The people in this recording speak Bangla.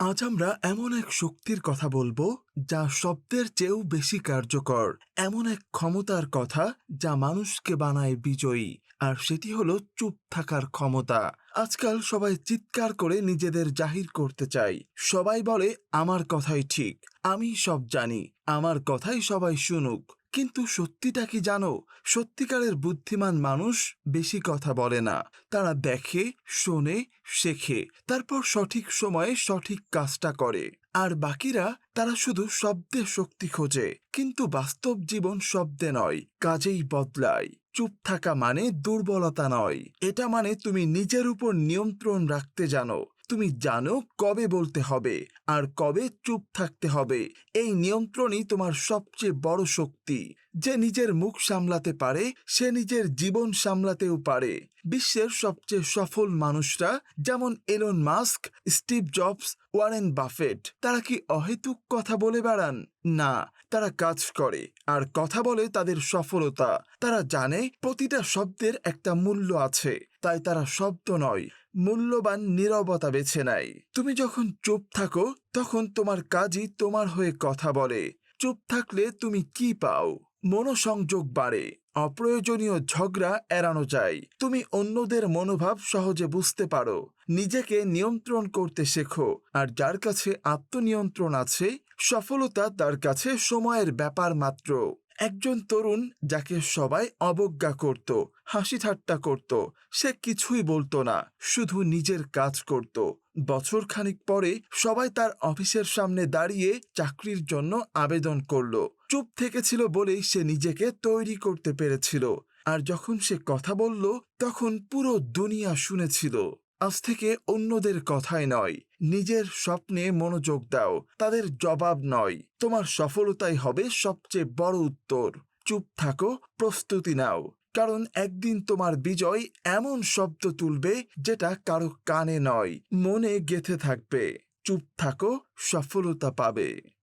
আজ আমরা এমন এক শক্তির কথা বলব যা শব্দের চেয়েও বেশি কার্যকর। এমন এক ক্ষমতার কথা যা মানুষকে বানায় বিজয়ী, আর সেটি হলো চুপ থাকার ক্ষমতা। আজকাল সবাই চিৎকার করে নিজেদের জাহির করতে চায় সবাই বলে, আমার কথাই ঠিক, আমি সব জানি, আমার কথাই সবাই শুনুক। কিন্তু সত্যিটা কি জানো? সত্যিকারের বুদ্ধিমান মানুষ বেশি কথা বলে না। তারা দেখে, শোনে, শেখে, তারপর সঠিক সময়ে সঠিক কাজটা করে। আর বাকিরা, তারা শুধু শব্দে শক্তি খোঁজে, কিন্তু বাস্তব জীবন শব্দে নয়, কাজেই বদলায়। চুপ থাকা মানে দুর্বলতা নয়। এটা মানে তুমি নিজের উপর নিয়ন্ত্রণ রাখতে জানো তুমি জানো কবে বলতে হবে আর কবে চুপ থাকতে হবে। এই নিয়ন্ত্রণই তোমার সবচেয়ে বড় শক্তি। যে নিজের মুখ সামলাতে পারে, সে নিজের জীবন সামলাতেও পারে। বিশ্বের সবচেয়ে সফল মানুষরা যেমন Elon Musk Steve Jobs Warren Buffett তারা কি অহেতুক কথা বলে বেড়ান? না, তারা কাজ করে, আর কথা বলে তাদের সফলতা। তারা জানে প্রতিটা শব্দের একটা মূল্য আছে, তাই তারা শব্দ নয়, মূল্যবান নীরবতা বেছে নেয়। তুমি যখন চুপ থাকো, তখন তোমার কাজই তোমার হয়ে কথা বলে। চুপ থাকলে তুমি কি পাও? মনোসংযোগ বাড়ে, অপ্রয়োজনীয় ঝগড়া এড়ানো যায়। তুমি অন্যদের মনোভাব সহজে বুঝতে পারো, নিজেকে নিয়ন্ত্রণ করতে শেখো, আর যার কাছে আত্মনিয়ন্ত্রণ আছে, সফলতা তার কাছে সময়ের ব্যাপার মাত্র। একজন তরুণ যাকে সবাই অবজ্ঞা করত হাসি ঠাট্টা করত, সে কিছুই বলতো না, শুধু নিজের কাজ করত। বছর খানিক পরে সবাই তার অফিসের সামনে দাঁড়িয়ে চাকরির জন্য আবেদন করল। চুপ থেকেছিল বলেই সে নিজেকে তৈরি করতে পেরেছিল। আর যখন সে কথা বলল, তখন পুরো দুনিয়া শুনেছিল। আজ থেকে অন্যদের কথাই নয়। নিজের স্বপ্নে মনোযোগ দাও। তাদের জবাব নয়। তোমার সফলতাই হবে সবচেয়ে বড় উত্তর। চুপ থাকো, প্রস্তুতি নাও। কারণ একদিন তোমার বিজয় এমন শব্দ তুলবে যেটা কারও কানে নয়, মনে গেথে থাকবে। চুপ থাকো, সফলতা পাবে।